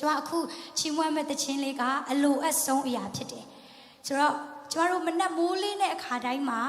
ကျွန်မအခုချီးမွမ်းမဲ့တခြင်းလေးကအလိုအပ်ဆုံးအရာဖြစ်တယ်ဆိုတော့ကျွန်တော်တို့မနက်မိုးလေးနဲ့အခါတိုင်းမှာ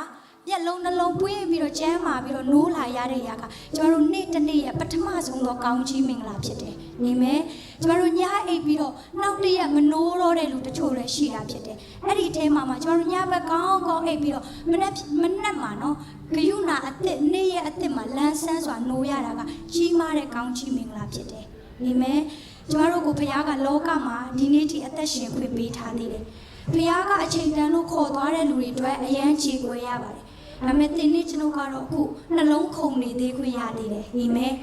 မျက်လုံးနှလုံးပွင့်ပြီးတော့ကျန်းမာပြီးတော့နိုးလာရတဲ့ຢာကကျွန်တော်တို့နေ့တစ်နေ့ရဲ့ပထမဆုံးသောကောင်းချီးမင်္ဂလာဖြစ်တယ်။နေမယ်။ကျွန်တော်တို့ညအိပ်ပြီးတော့နောက်တစ်ရက်မနိုးတော့တဲ့လူတချို့လည်းရှိတာဖြစ်တယ်။အဲ့ဒီအထဲမှာမှကျွန်တော်တို့ညဘက်ကောင်းကောင်းအိပ်ပြီးတော့မနက်မနက်မှာနော်ဂယုဏအစ်စ်နေ့ရက်အစ်စ်မှာလန်းဆန်းစွာနိုးရတာကကြီးမားတဲ့ကောင်းချီးမင်္ဂလာဖြစ်တယ်။နေမယ်။ ကျွန်တော်တို့ကိုဘုရားကလောကမှာဒီနေ့ထိအသက်ရှင်ခွင့်ပေးထားသေးတယ်။ဘုရားကအချိန်တန်လို့ခေါ်သွားတဲ့လူတွေအတွက်အယမ်းချီးကွယ်ရပါတယ်။ဒါပေမဲ့ဒီနေ့ကျွန်တော်ကတော့အခုနှလုံးခုန်နေသေးခွင့်ရသေးတယ်။ဒီမဲ့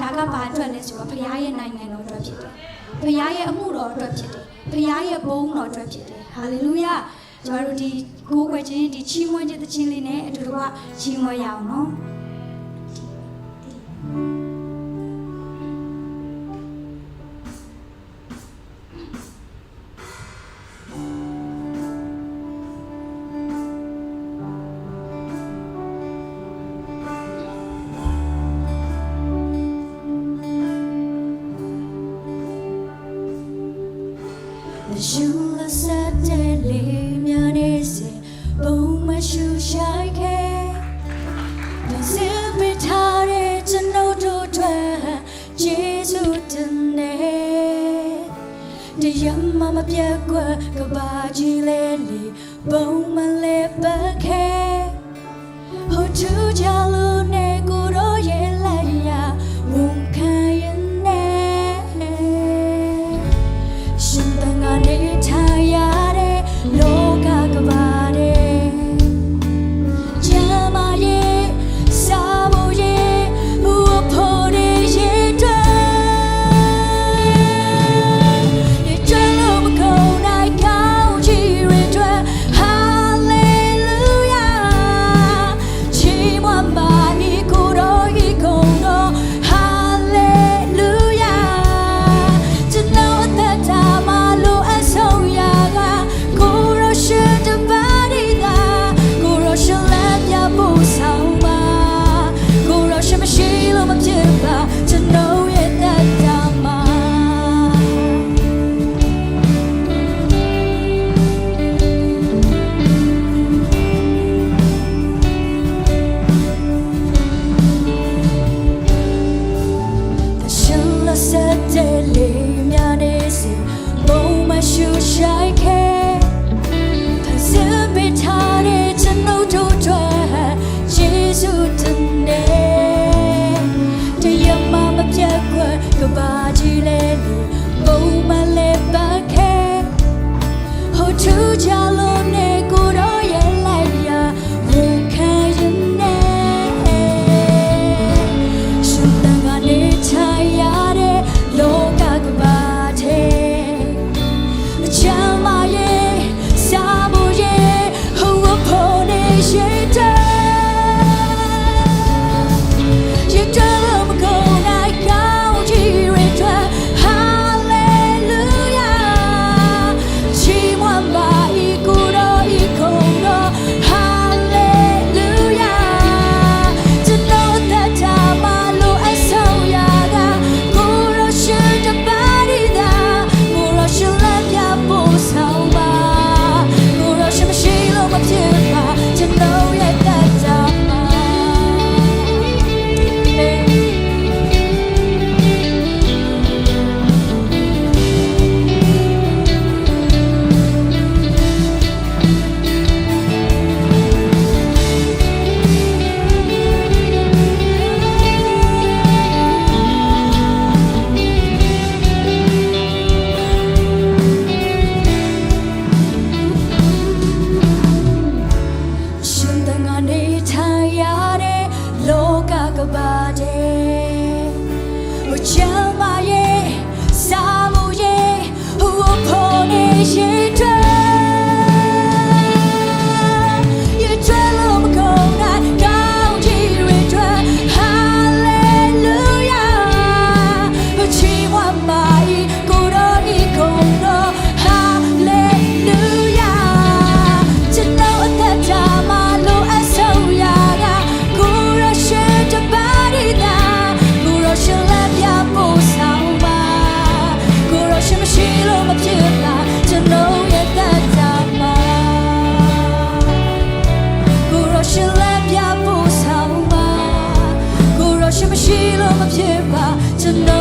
ဒါကဘာအတွက်လဲဆိုတော့ဘုရားရဲ့နိုင်ငံတော်အတွက်ဖြစ်တယ်။ဘုရားရဲ့အမှုတော်အတွက်ဖြစ်တယ်။ဘုရားရဲ့ဘုန်းတော်အတွက်ဖြစ်တယ်။ဟာလေလုယာ။ကျွန်တော်တို့ဒီကိုယ်ွယ်ခြင်းဒီချီးမွမ်းခြင်းသခြင်းလေးနဲ့အတူတူကချီးမွမ်းရအောင်နော်။ ယူလဆက်တဲ့လေးများနေစေပုံမရှိရှိုက်ခဲ့ဒီစပထားတဲ့ကျွန်တော်တို့အတွက်ယေရှုတင်နေတရားမမပြတ်ကွယ်ကဘာကြီးလေးလေးပုံမလေးပတ်ခဲ့ဟိုသူကြလို့နေ share. မရှိလို့မဖြစ်ပါကျွန်တော်